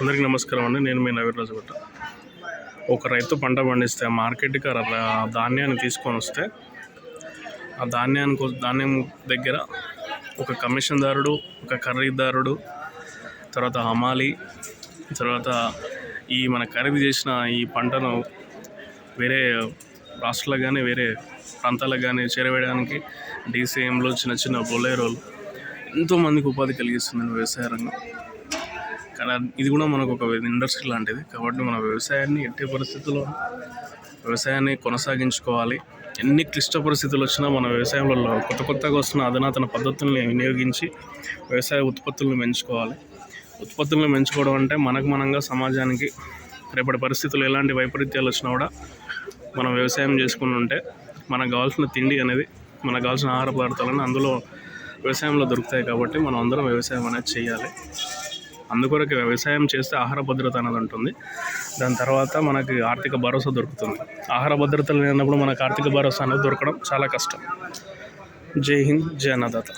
అందరికీ నమస్కారం అండి. నేను మీ నవీర్ రాజుగుట్ట. ఒక రైతు పంట పండిస్తే ఆ మార్కెట్కి ధాన్యాన్ని తీసుకొని వస్తే ఆ ధాన్యానికి ధాన్యం దగ్గర ఒక కమిషన్దారుడు ఒక ఖరీదారుడు తర్వాత హమాలి తర్వాత ఈ మన ఖరీదు చేసిన ఈ పంటను వేరే రాష్ట్రాలకు కానీ వేరే ప్రాంతాలకు కానీ చేరవేయడానికి డీసీఎంలు చిన్న చిన్న బొలేరోలు ఎంతోమందికి ఉపాధి కలిగిస్తుంది వ్యవసాయ రంగం కానీ ఇది కూడా మనకు ఒక ఇండస్ట్రీ లాంటిది. కాబట్టి మన వ్యవసాయాన్ని ఎట్టి పరిస్థితుల్లో వ్యవసాయాన్ని కొనసాగించుకోవాలి. ఎన్ని క్లిష్ట పరిస్థితులు వచ్చినా మన వ్యవసాయంలో కొత్త కొత్తగా వస్తున్న అధునాతన పద్ధతుల్ని వినియోగించి వ్యవసాయ ఉత్పత్తులను పెంచుకోవాలి. ఉత్పత్తులను పెంచుకోవడం అంటే మనకు మనంగా సమాజానికి రేపటి పరిస్థితులు ఎలాంటి వైపరీత్యాలు వచ్చినా కూడా మనం వ్యవసాయం చేసుకుని ఉంటే మనకు కావాల్సిన తిండి అనేది మనకు కావాల్సిన ఆహార పదార్థాలను అందులో వ్యవసాయంలో దొరుకుతాయి కాబట్టి మనం అందరం వ్యవసాయం అనేది చేయాలి. అందుకొరకు వ్యవసాయం చేస్తే ఆహార భద్రత అనేది ఉంటుంది. దాని తర్వాత మనకి ఆర్థిక భరోసా దొరుకుతుంది. ఆహార భద్రత లేనప్పుడు మనకు ఆర్థిక భరోసా అనేది దొరకడం చాలా కష్టం. జై హింద్ జై అన్నదాత.